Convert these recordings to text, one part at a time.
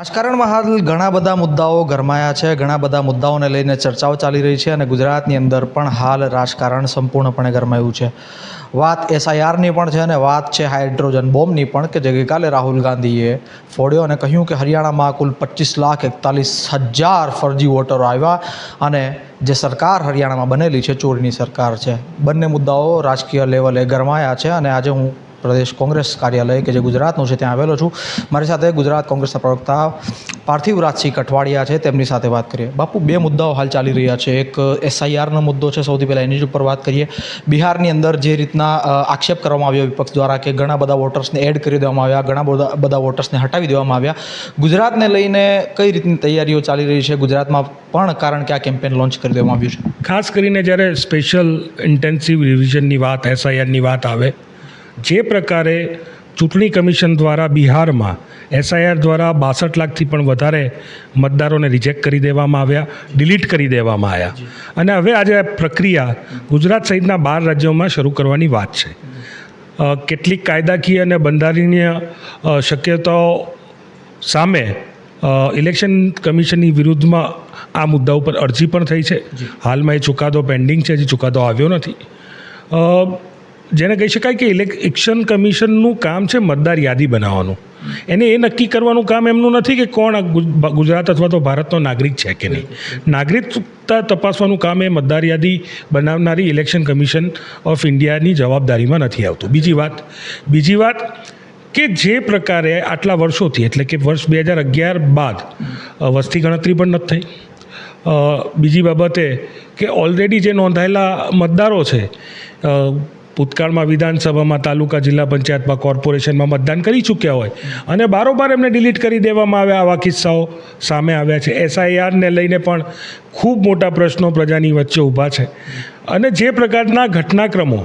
રાજકારણમાં હાલ ઘણા બધા મુદ્દાઓ ગરમાયા છે. ઘણા બધા મુદ્દાઓને લઈને ચર્ચાઓ ચાલી રહી છે અને ગુજરાતની અંદર પણ હાલ રાજકારણ સંપૂર્ણપણે ગરમાયું છે. વાત એસઆઈઆરની પણ છે અને વાત છે હાઇડ્રોજન બોમ્બની પણ કે જે ગઈકાલે રાહુલ ગાંધીએ ફોડ્યો અને કહ્યું કે હરિયાણામાં કુલ પચીસ લાખ એકતાલીસ હજાર ફરજી વોટરો આવ્યા અને જે સરકાર હરિયાણામાં બનેલી છે, ચોરીની સરકાર છે. બંને મુદ્દાઓ રાજકીય લેવલે ગરમાયા છે અને આજે હું પ્રદેશ કોંગ્રેસ કાર્યાલય કે જે ગુજરાતનું છે, ત્યાં આવેલો છું. મારી સાથે ગુજરાત કોંગ્રેસના પ્રવક્તા પાર્થિવ રાજસિંહ કઠવાડિયા છે, તેમની સાથે વાત કરીએ. બાપુ, બે મુદ્દાઓ હાલ ચાલી રહ્યા છે. એક એસઆઈઆરનો મુદ્દો છે, સૌથી પહેલાં એની જ ઉપર વાત કરીએ. બિહારની અંદર જે રીતના આક્ષેપ કરવામાં આવ્યો વિપક્ષ દ્વારા કે ઘણા બધા વોટર્સને એડ કરી દેવામાં આવ્યા, ઘણા બધા બધા વોટર્સને હટાવી દેવામાં આવ્યા. ગુજરાતને લઈને કઈ રીતની તૈયારીઓ ચાલી રહી છે? ગુજરાતમાં પણ કારણ કે આ કેમ્પેન લોન્ચ કરી દેવામાં આવ્યું છે. ખાસ કરીને જ્યારે સ્પેશિયલ ઇન્ટેન્સિવ રિવિઝનની વાત એસઆઈઆરની વાત આવે જે પ્રકારે ચૂંટણી કમિશન દ્વારા બિહારમાં એસઆઈઆર દ્વારા બાસઠ લાખથી પણ વધારે મતદારોને રિજેક્ટ કરી દેવામાં આવ્યા ડિલીટ કરી દેવામાં આવ્યા. અને હવે આજે આ પ્રક્રિયા ગુજરાત સહિતના બાર રાજ્યોમાં શરૂ કરવાની વાત છે. કેટલીક કાયદાકીય અને બંધારણીય શક્યતાઓ સામે ઇલેક્શન કમિશનની વિરુદ્ધમાં આ મુદ્દા ઉપર અરજી પણ થઈ છે. હાલમાં એ ચુકાદો પેન્ડિંગ છે હજી ચુકાદો આવ્યો નથી. જેને કહી શકાય કે ઇલેક્શન કમિશનનું કામ છે મતદાર યાદી બનાવવાનું. એને એ નક્કી કરવાનું કામ એમનું નથી કે કોણ ગુજરાત અથવા તો ભારતનો નાગરિક છે કે નહીં. નાગરિકતા તપાસવાનું કામ એ મતદાર યાદી બનાવનારી ઇલેક્શન કમિશન ઓફ ઇન્ડિયાની જવાબદારીમાં નથી આવતું. બીજી વાત બીજી વાત કે જે પ્રકારે આટલા વર્ષોથી, એટલે કે વર્ષ બે હજાર અગિયાર બાદ વસ્તી ગણતરી પણ નથી થઈ. બીજી બાબતે કે ઓલરેડી જે નોંધાયેલા મતદારો છે ભૂતકાળમાં વિધાનસભામાં તાલુકા જિલ્લા પંચાયતમાં કોર્પોરેશનમાં મતદાન કરી ચૂક્યા હોય અને બારોબાર એમને ડિલીટ કરી દેવામાં આવ્યા. આવા કિસ્સાઓ સામે આવ્યા છે. એસઆઈઆરને લઈને પણ ખૂબ મોટા પ્રશ્નો પ્રજાની વચ્ચે ઊભા છે. અને જે પ્રકારના ઘટનાક્રમો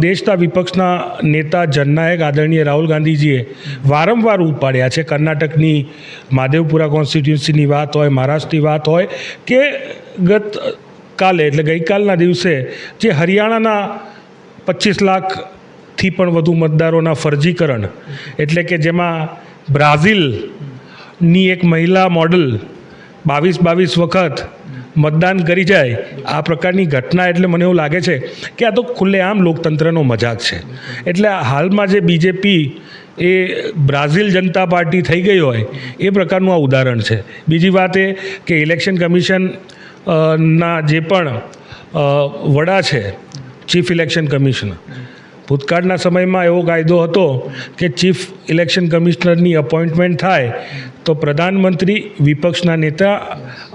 દેશના વિપક્ષના નેતા જનનાયક આદરણીય રાહુલ ગાંધીજીએ વારંવાર ઉપાડ્યા છે. કર્ણાટકની મહાદેવપુરા કોન્સ્ટિટ્યુન્સીની વાત હોય, મહારાષ્ટ્રની વાત હોય કે ગત કાલે, એટલે ગઈકાલના દિવસે જે હરિયાણાના પચીસ લાખથી પણ વધુ મતદારોના ફરજીકરણ. એટલે કે જેમાં બ્રાઝિલની એક મહિલા મોડલ બાવીસ બાવીસ વખત મતદાન કરી જાય, આ પ્રકારની ઘટના એટલે મને એવું લાગે છે કે આ તો ખુલ્લેઆમ લોકતંત્રનો મજાક છે. એટલે હાલમાં જે બીજેપી એ બ્રાઝિલ જનતા પાર્ટી થઈ ગઈ હોય, એ પ્રકારનું આ ઉદાહરણ છે. બીજી વાત એ કે ઇલેક્શન કમિશન ના જે પણ વડા છે ચીફ ઇલેક્શન કમિશનર ભૂતકાળના સમયમાં એવો કાયદો હતો કે ચીફ ઇલેક્શન કમિશનરની અપોઇન્ટમેન્ટ થાય તો પ્રધાનમંત્રી, વિપક્ષના નેતા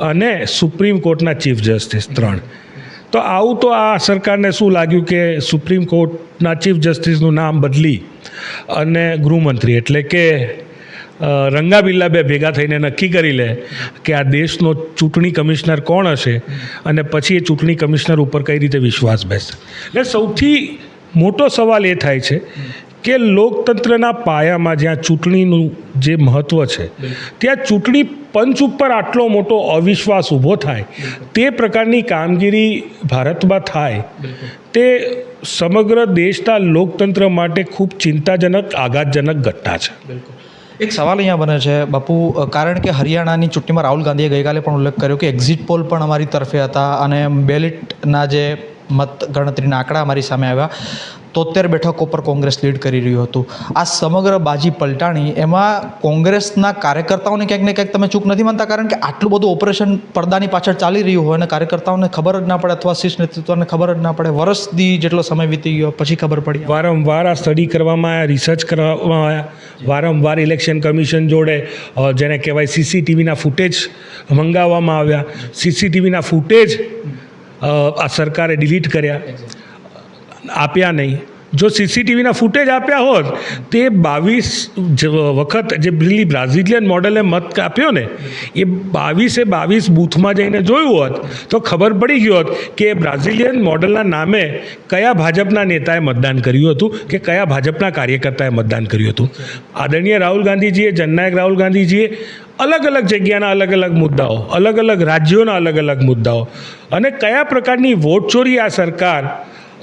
અને સુપ્રીમ કોર્ટના ચીફ જસ્ટિસ ત્રણ. તો આવું તો આ સરકારને શું લાગ્યું કે સુપ્રીમ કોર્ટના ચીફ જસ્ટિસનું નામ બદલી અને ગૃહમંત્રી? એટલે કે અ, રંગાબિલ્લા બે ભેગા થઈને નક્કી કરી લે કે આ દેશનો ચૂંટણી કમિશનર કોણ હશે અને પછી એ ચૂંટણી કમિશનર ઉપર કઈ રીતે વિશ્વાસ બેસે. એટલે સૌથી મોટો સવાલ એ થાય છે કે લોકતંત્રના પાયામાં જ્યાં ચૂંટણીનું જે મહત્ત્વ છે ત્યાં ચૂંટણી પંચ ઉપર આટલો મોટો અવિશ્વાસ ઊભો થાય તે પ્રકારની કામગીરી ભારતમાં થાય તે સમગ્ર દેશના લોકતંત્ર માટે ખૂબ ચિંતાજનક આઘાતજનક ઘટના છે. એક સવાલ અહીંયા બને છે, બાપુ કારણ કે હરિયાણાની ચૂંટણીમાં રાહુલ ગાંધીએ ગઈકાલે પણ ઉલ્લેખ કર્યો કે એક્ઝિટ પોલ પણ અમારી તરફે હતા અને બેલેટના જે મત ગણતરીના આંકડા અમારી સામે આવ્યા. તોતેર બેઠકો પર કોંગ્રેસ લીડ કરી રહ્યું હતું. આ સમગ્ર બાજી પલટાણી, એમાં કોંગ્રેસના કાર્યકર્તાઓને ક્યાંક ને ક્યાંક તમે ચૂક નથી માનતા, કારણ કે આટલું બધું ઓપરેશન પડદાની પાછળ ચાલી રહ્યું હોય અને કાર્યકર્તાઓને ખબર જ ના પડે અથવા શીર્ષ નેતૃત્વને ખબર જ ના પડે. વર્ષથી જેટલો સમય વીતી ગયો, પછી ખબર પડી. વારંવાર આ સ્ટડી કરવામાં આવ્યા રિસર્ચ કરવામાં આવ્યા વારંવાર ઇલેક્શન કમિશન જોડે જેને કહેવાય સીસીટીવીના ફૂટેજ મંગાવવામાં આવ્યા. સીસીટીવીના ફૂટેજ આ સરકારે ડિલીટ કર્યા. આપ્યા નહીં. જો સીસીટીવીના ફૂટેજ આપ્યા હોત, તે બાવીસ વખત જે પેલી બ્રાઝિલિયન મોડલે મત આપ્યો ને, એ બાવીસે બાવીસ બૂથમાં જઈને જોયું હોત, તો ખબર પડી ગઈ હોત કે બ્રાઝિલિયન મોડલના નામે કયા ભાજપના નેતાએ મતદાન કર્યું હતું, કે કયા ભાજપના કાર્યકર્તાએ મતદાન કર્યું હતું. આદરણીય રાહુલ ગાંધીજીએ, જનનાયક રાહુલ ગાંધીજીએ અલગ અલગ જગ્યાના અલગ અલગ મુદ્દાઓ, અલગ અલગ રાજ્યોના અલગ અલગ મુદ્દાઓ, અને કયા પ્રકારની વોટ ચોરી આ સરકાર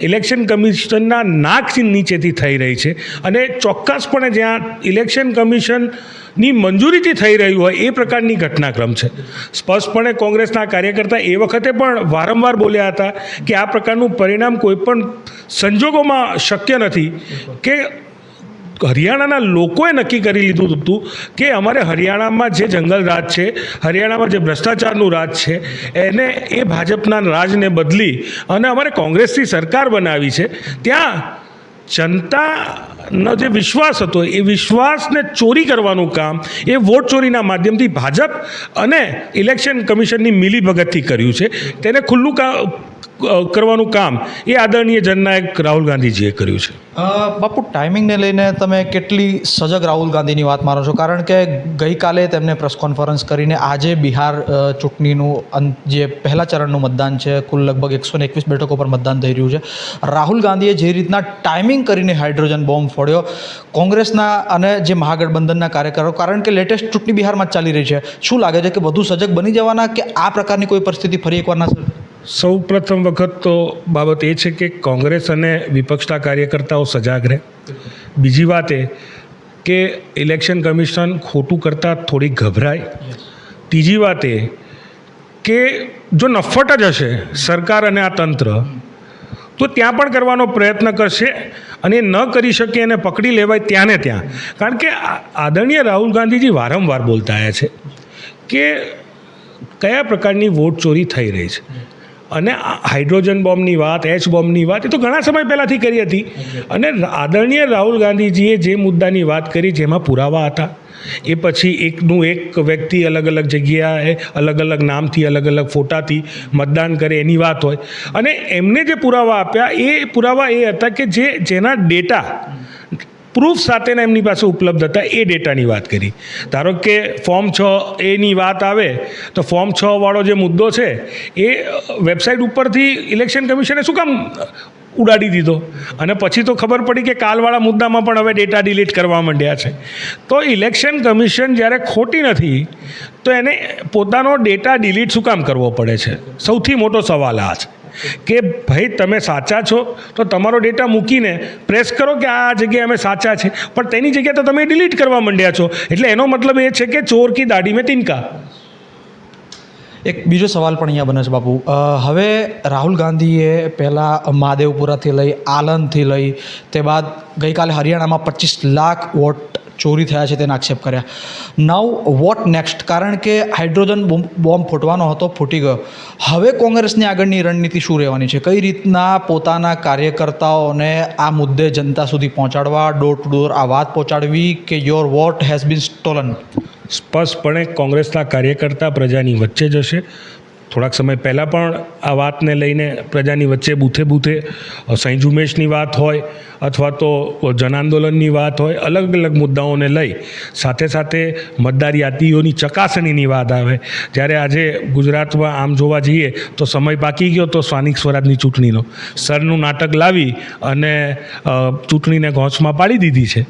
ઇલેક્શન કમિશનના નાક નીચેથી થઈ રહી છે. અને ચોક્કસપણે જ્યાં ઇલેક્શન કમિશનની મંજૂરીથી થઈ રહ્યું હોય એ પ્રકારની ઘટનાક્રમ છે. સ્પષ્ટપણે કોંગ્રેસના કાર્યકર્તા એ વખતે પણ વારંવાર બોલ્યા હતા કે આ પ્રકારનું પરિણામ કોઈપણ સંજોગોમાં શક્ય નથી કે હરિયાણાના લોકોએ નક્કી કરી લીધું હતું કે અમારે હરિયાણામાં જે જંગલ રાજ છે, હરિયાણામાં જે ભ્રષ્ટાચારનું રાજ છે, એને એ ભાજપના રાજને બદલી અને અમારે કોંગ્રેસની સરકાર બનાવી છે. ત્યાં જનતાનો જે વિશ્વાસ હતો, એ વિશ્વાસને ચોરી કરવાનું કામ, એ વોટ ચોરીના માધ્યમથી ભાજપ અને ઇલેક્શન કમિશનની મિલીભગતથી કર્યું છે. તેને ખુલ્લું કરવાનું કામ એ આદરણીય જનનાયક રાહુલ ગાંધીજીએ કર્યું છે. બાપુ ટાઈમિંગને લઈને તમે કેટલી સજગ રાહુલ ગાંધીની વાત માનો છો? કારણ કે ગઈકાલે તેમને પ્રેસ કોન્ફરન્સ કરીને આજે બિહાર ચૂંટણીનું જે પહેલા ચરણનું મતદાન છે, કુલ લગભગ એકસો ને એકવીસ બેઠકો પર મતદાન થઈ રહ્યું છે. રાહુલ ગાંધીએ જે રીતના ટાઈમિંગ કરીને હાઇડ્રોજન બોમ્બ ફોડ્યો, કોંગ્રેસના અને જે મહાગઠબંધનના કાર્યકરો, કારણ કે લેટેસ્ટ ચૂંટણી બિહારમાં જ ચાલી રહી છે. શું લાગે છે કે વધુ સજગ બની જવાના કે આ પ્રકારની કોઈ પરિસ્થિતિ ફરી એકવાર ના? સૌ પ્રથમ વખત તો બાબત એ છે કે કોંગ્રેસ અને વિપક્ષના કાર્યકર્તાઓ સજાગ રહે. બીજી વાત એ કે ઇલેક્શન કમિશન ખોટું કરતાં થોડી ગભરાય. ત્રીજી વાત એ કે જો નફટ જ હશે સરકાર અને આ તંત્ર, તો ત્યાં પણ કરવાનો પ્રયત્ન કરશે અને ન કરી શકે એને પકડી લેવાય ત્યાં ને ત્યાં. કારણ કે આદરણીય રાહુલ ગાંધીજી વારંવાર બોલતા આવ્યા છે કે કયા પ્રકારની વોટ ચોરી થઈ રહી છે. અને હાઇડ્રોજન બોમ્બની વાત, એચ બોમ્બની વાત, એ તો ઘણા સમય પહેલાંથી કરી હતી. અને આદરણીય રાહુલ ગાંધીજીએ જે મુદ્દાની વાત કરી, જેમાં પુરાવા હતા. એ પછી એકનું એક વ્યક્તિ અલગ અલગ જગ્યાએ, અલગ અલગ નામથી, અલગ અલગ ફોટાથી મતદાન કરે, એની વાત હોય. અને એમને જે પુરાવા આપ્યા, એ પુરાવા એ હતા કે જે, જેના ડેટા પ્રૂફ સાથેના એમની પાસે ઉપલબ્ધ હતા, એ ડેટાની વાત કરી. ધારો કે ફોર્મ છ એની વાત આવે, તો ફોર્મ છ વાળો જે મુદ્દો છે, એ વેબસાઇટ ઉપરથી ઇલેક્શન કમિશને શું કામ ઉડાડી દીધો? અને પછી તો ખબર પડી કે કાલવાળા મુદ્દામાં પણ હવે ડેટા ડિલીટ કરવા માંડ્યા છે. તો ઇલેક્શન કમિશન જ્યારે ખોટી નથી, તો એને પોતાનો ડેટા ડિલીટ શું કામ કરવો પડે છે? સૌથી મોટો સવાલ આ છે. કે ભાઈ તમે સાચા છો, તો તમારો ડેટા મૂકીને પ્રેસ કરો કે આ જગ્યાએ અમે સાચા છે. પણ તેની જગ્યાએ તો તમે ડિલીટ કરવા માંડ્યા છો. એટલે એનો મતલબ એ છે કે ચોર કી દાઢી મેં તિનકા. એક બીજો સવાલ પણ અહીંયા બને છે, બાપુ. હવે રાહુલ ગાંધીએ પહેલાં મહાદેવપુરાથી લઈ આલંદથી લઈ, તે બાદ ગઈકાલે હરિયાણામાં પચીસ લાખ વોટ ચોરી થયા છે તેના આક્ષેપ કર્યા. નાવ વોટ નેક્સ્ટ કારણ કે હાઇડ્રોજન બોમ્બ ફૂટવાનો હતો, ફૂટી ગયો. હવે કોંગ્રેસની આગળની રણનીતિ શું રહેવાની છે? કઈ રીતના પોતાના કાર્યકર્તાઓને આ મુદ્દે જનતા સુધી પહોંચાડવા ડોર ટુ ડોર આ વાત પહોંચાડવી કે your vote has been stolen સ્પષ્ટપણે કોંગ્રેસના કાર્યકર્તા પ્રજાની વચ્ચે જશે. થોડાક સમય પહેલાં પણ આ વાતને લઈને પ્રજાની વચ્ચે બૂથે બૂથે સાંઈ ઝુંબેશની વાત હોય અથવા તો જન આંદોલનની વાત હોય, અલગ અલગ મુદ્દાઓને લઈ સાથે સાથે મતદાર યાદીઓની ચકાસણીની વાત આવે. જ્યારે આજે ગુજરાતમાં આમ જોવા જઈએ તો સમય બાકી ગયો તો સ્થાનિક સ્વરાજની ચૂંટણીનો. સરનું નાટક લાવી અને ચૂંટણીને ઘોંચમાં પાડી દીધી છે.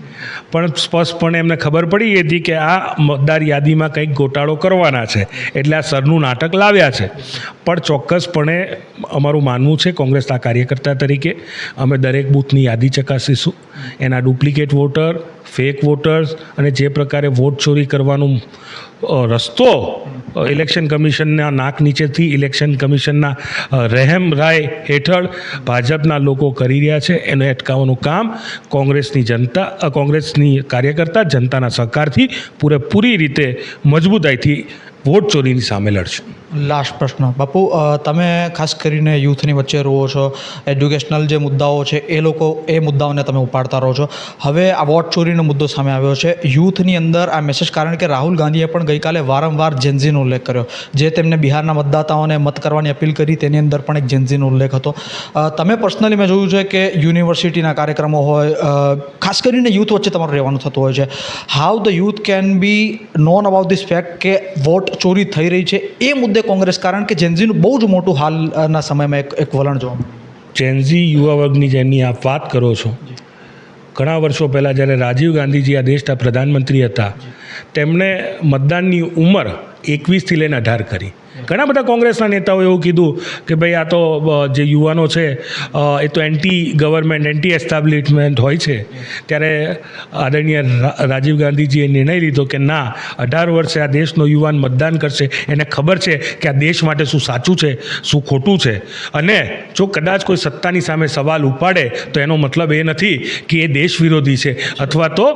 પણ સ્પષ્ટપણે એમને ખબર પડી હતી કે આ મતદાર યાદીમાં કંઈક ગોટાળો કરવાના છે. એટલે આ સરનું નાટક લાવ્યા છે. પણ ચોક્કસપણે અમારું માનવું છે કોંગ્રેસના કાર્યકર્તા તરીકે, અમે દરેક બૂથની યાદી ચકાસીશું. એના ડુપ્લિકેટ વોટર, ફેક વોટર્સ અને જે પ્રકારે વોટ ચોરી કરવાનું રસ્તો ઇલેક્શન કમિશનના નાક નીચેથી ઇલેક્શન કમિશનના રહેમ રાય હેઠળ ભાજપના લોકો કરી રહ્યા છે. એને અટકાવવાનું કામ કોંગ્રેસની જનતા કોંગ્રેસની કાર્યકર્તા જનતાના સહકારથી પૂરેપૂરી રીતે મજબૂતાઈથી વોટ ચોરીની સામે લડશે. લાસ્ટ પ્રશ્ન. બાપુ તમે ખાસ કરીને યુથની વચ્ચે રહો છો, એજ્યુકેશનલ જે મુદ્દાઓ છે, એ લોકો એ મુદ્દાઓને તમે ઉપાડતા રહો છો. હવે આ વોટ ચોરીનો મુદ્દો સામે આવ્યો છે. યુથની અંદર આ મેસેજ કારણ કે રાહુલ ગાંધીએ પણ ગઈકાલે વારંવાર જેન્ઝીનો ઉલ્લેખ કર્યો. જે તેમને બિહારના મતદાતાઓને મત કરવાની અપીલ કરી, તેની અંદર પણ એક જેન્ઝીનો ઉલ્લેખ હતો. તમે પર્સનલી મેં જોયું છે કે યુનિવર્સિટીના કાર્યક્રમો હોય ખાસ કરીને યુથ વચ્ચે તમારું રહેવાનું થતું હોય છે. How the youth can be known about this fact કે વોટ ચોરી થઈ રહી છે. એ મુદ્દે કોંગ્રેસ કારણ કે જેન્ઝીનું બહુ જ મોટું હાલના સમયમાં એક એક વલણ જોવા જેનઝી જેન્ઝી યુવા વર્ગની જેની આપ વાત કરો છો ઘણા વર્ષો પહેલાં જ્યારે રાજીવ ગાંધીજી આ દેશના પ્રધાનમંત્રી હતા તેમણે મતદાનની ઉંમર એકવીસથી લઈને અઢાર કરી. ઘણા બધા કોંગ્રેસના નેતાઓએ એવું કીધું કે ભાઈ આ તો જે યુવાનો છે એ તો એન્ટી ગવર્મેન્ટ એન્ટી એસ્ટાબ્લિશમેન્ટ હોય છે. ત્યારે આદરણીય રાજીવ ગાંધીજીએ નિર્ણય લીધો કે ના, અઢાર વર્ષે આ દેશનો યુવાન મતદાન કરશે. એને ખબર છે કે આ દેશ માટે શું સાચું છે, શું ખોટું છે. અને જો કદાચ કોઈ સત્તાની સામે સવાલ ઉપાડે, તો એનો મતલબ એ નથી કે એ દેશ વિરોધી છે. અથવા તો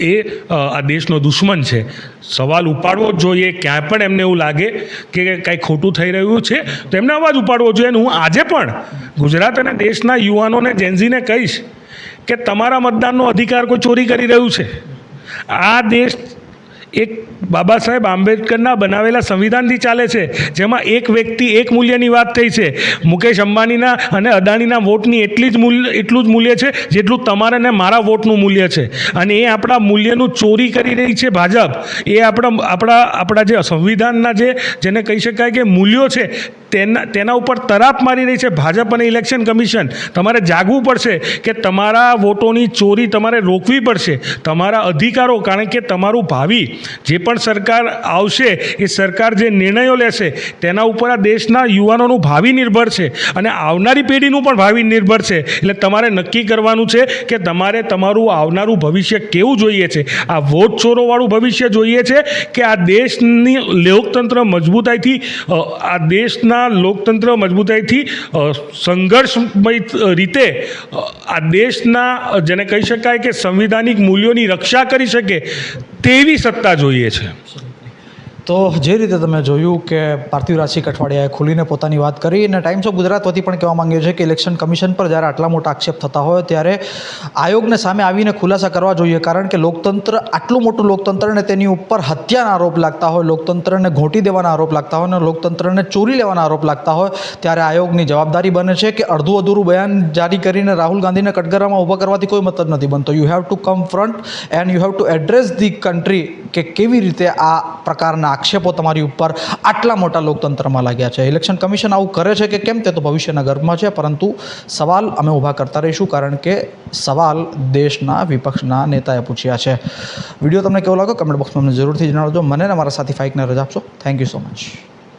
એ આ દેશનો દુશ્મન છે. સવાલ ઉપાડવો જ જોઈએ, ક્યાંય પણ એમને એવું લાગે કે કાંઈ ખોટું થઈ રહ્યું છે, તો એમને અવાજ ઉપાડવો જોઈએ. અને હું આજે પણ ગુજરાત અને દેશના યુવાનોને, જેન્ઝીને કહીશ કે તમારા મતદાનનો અધિકાર કોઈ ચોરી કરી રહ્યું છે. આ દેશ એક બાબા સાહેબ આંબેડકરના બનાવેલા સંવિધાનથી ચાલે છે, જેમાં એક વ્યક્તિ એક મૂલ્યની વાત થઈ છે. મુકેશ અંબાણીના અને અદાણીના વોટની એટલી જ મૂલ્ય, એટલું જ મૂલ્ય છે, જેટલું તમારા ને મારા વોટનું મૂલ્ય છે. અને એ આપણા મૂલ્યનું ચોરી કરી રહી છે ભાજપ. એ આપણા આપણા આપણા જે સંવિધાનના જે, જેને કહી શકાય કે મૂલ્યો છે, તેના તેના ઉપર તરાપ મારી રહી છે ભાજપ અને ઇલેક્શન કમિશન. તમારે જાગવું પડશે કે તમારા વોટોની ચોરી તમારે રોકવી પડશે. તમારા અધિકારો, કારણ કે તમારું ભાવિ જે પણ સરકાર આવશે, એ સરકાર જે નિર્ણયો લેશે, તેના ઉપર આ દેશના યુવાનોનું ભાવિ નિર્ભર છે અને આવનારી પેઢીનું પણ ભાવિ નિર્ભર છે. એટલે તમારે નક્કી કરવાનું છે કે તમારે તમારું આવનારું ભવિષ્ય કેવું જોઈએ છે. આ વોટ ચોરોવાળું ભવિષ્ય જોઈએ છે કે આ દેશની લોકતંત્ર મજબૂતાઈથી આ દેશના લોકતંત્ર મજબૂતાઈથી સંઘર્ષમય રીતે આ દેશના, જેને કહી શકાય કે સંવિધાનિક મૂલ્યોની રક્ષા કરી શકે તેવી સત્તા જોઈએ છે. તો જે રીતે તમે જોયું કે પાર્થિવ રાશિ કઠવાડિયાએ ખુલીને પોતાની વાત કરી અને ટાઈમ્સ ઓફ ગુજરાત વતી પણ કહેવા માંગ્યું છે કે ઇલેક્શન કમિશન પર જ્યારે આટલા મોટા આક્ષેપ થતા હોય ત્યારે આયોગને સામે આવીને ખુલાસા કરવા જોઈએ કારણ કે લોકતંત્ર આટલું મોટું લોકતંત્ર અને તેની ઉપર હત્યાના આરોપ લાગતા હોય, લોકતંત્રને ઘોંટી દેવાના આરોપ લાગતા હોય અને લોકતંત્રને ચોરી લેવાના આરોપ લાગતા હોય ત્યારે આયોગની જવાબદારી બને છે કે અડધું અધૂરું બયાન જારી કરીને રાહુલ ગાંધીને કટગરામાં ઊભા કરવાથી કોઈ મતલબ નથી બનતો. You have to come front and you have to address the country કે કેવી રીતે આ પ્રકારના આક્ષેપો તમારી ઉપર આટલા મોટા લોકતંત્રમાં લાગ્યા છે. ઇલેક્શન કમિશન આવું કરે છે કે કેમ તે તો ભવિષ્યના ગર્ભમાં છે, પરંતુ સવાલ અમે ઊભા કરતા રહીશું કારણ કે સવાલ દેશના વિપક્ષના નેતાએ પૂછ્યા છે. વીડિયો તમને કેવો લાગ્યો? કમેન્ટ બોક્સમાં અમને જરૂરથી જણાવજો. મને અને મારા સાથી ફાઇકને રજા આપશો. Thank you so much